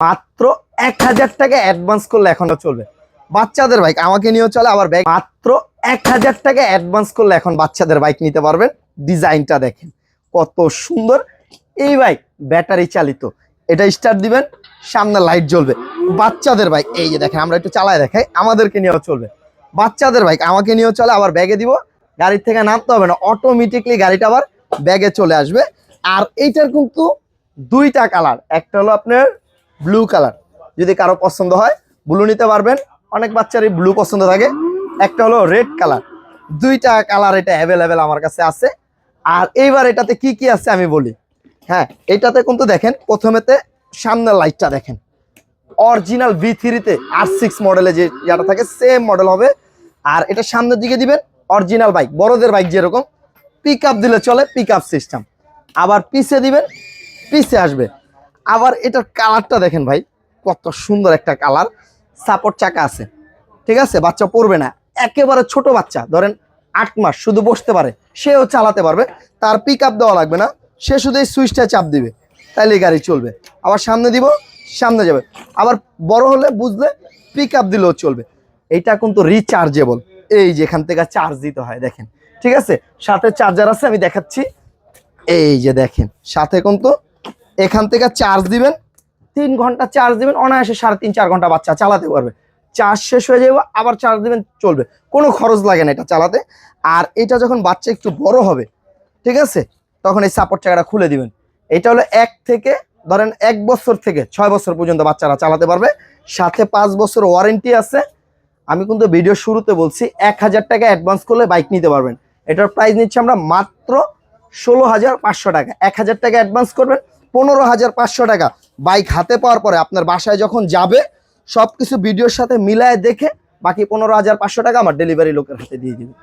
মাত্র এক হাজার টাকা অ্যাডভান্স করলে এখনও চলবে। বাচ্চাদের বাইক আমাকে নিয়েও চলে, আবার ব্যাগ মাত্র এক হাজার টাকা অ্যাডভান্স করলে এখন বাচ্চাদের বাইক নিতে পারবেন ডিজাইনটা দেখেন, কত সুন্দর। এই বাইক ব্যাটারি চালিত। এটা স্টার্ট দিবেন, সামনে লাইট জ্বলবে। বাচ্চাদের বাইক এই যে দেখেন, আমরা একটু চালায় দেখাই, আমাদেরকে নিয়েও চলবে। বাচ্চাদের বাইক আমাকে নিয়েও চলে, আবার ব্যাগে দিব। গাড়ির থেকে নামতে হবে না অটোমেটিকলি গাড়িটা আবার ব্যাগে চলে আসবে। আর এইটার কিন্তু দুইটা কালার একটা হলো আপনার ব্লু কালার যদি কারও পছন্দ হয় ব্লু নিতে পারবেন। অনেক বাচ্চারই ব্লু পছন্দ থাকে। একটা হলো রেড কালার দুইটা কালার এটা অ্যাভেলেবেল আমার কাছে আছে। আর এইবার এটাতে কি কি আছে আমি বলি। হ্যাঁ এটাতে কিন্তু দেখেন, প্রথমেতে সামনের লাইটটা দেখেন। অরিজিনাল ভি থ্রিতে আর সিক্স মডেলে যে ইয়াটা থাকে সেম মডেল হবে। আর এটা সামনের দিকে দিবেন অরিজিনাল বাইক বড়দের বাইক যেরকম। পিক দিলে চলে পিক সিস্টেম আবার পিছে দিবেন পিছে আসবে। আবার এটার কালারটা দেখেন ভাই, কত সুন্দর একটা কালার। সাপোর্ট চাকা আছে, ঠিক আছে? বাচ্চা পড়বে না। একেবারে ছোট বাচ্চা, ধরেন আট মাস, শুধু বসতে পারে। সেও চালাতে পারবে। তার পিক আপ দেওয়া লাগবে না। সে শুধু এই সুইচটা চাপ দিবে। তাইলে গাড়ি চলবে। আবার সামনে দিব, সামনে যাবে। আবার বড় হলে বুঝলে পিক আপ দিলেও চলবে। এইটা কিন্তু রিচার্জেবল এই যে এখান থেকে চার্জ দিতে হয়, দেখেন। ঠিক আছে? সাথে চার্জার আছে, আমি দেখাচ্ছি। এই যে দেখেন, সাথে কিন্তু এখান থেকে চার্জ দিবেন। তিন ঘণ্টা চার্জ দিবেন, অনায়াসে সাড়ে তিন, চার ঘণ্টা বাচ্চা চালাতে পারবে। চার্জ শেষ হয়ে যাবে আবার চার্জ দিবেন, চলবে। কোনো খরচ লাগে না এটা চালাতে। আর এটা যখন বাচ্চা একটু বড় হবে, ঠিক আছে? তখন এই সাপোর্ট চাকাটা খুলে দিবেন। এটা হলো এক থেকে, ধরেন এক বছর থেকে ছয় বছর পর্যন্ত বাচ্চারা চালাতে পারবে। সাথে পাঁচ বছর ওয়ারেন্টি আছে। আমি কিন্তু ভিডিও শুরুতে বলছি, এক হাজার টাকা অ্যাডভান্স করলে বাইক নিতে পারবেন। এটার প্রাইস নিচ্ছি আমরা মাত্র ষোলো হাজার পাঁচশো টাকা। এক হাজার টাকা অ্যাডভান্স করবেন পনেরো হাজার পাঁচশো টাকা। বাইক হাতে পাওয়ার পরে আপনার বাসায় যখন যাবে সব কিছু ভিডিওর সাথে মিলায় দেখে বাকি পনেরো হাজার পাঁচশো টাকা আমার ডেলিভারি লোকের হাতে দিয়ে দিবে।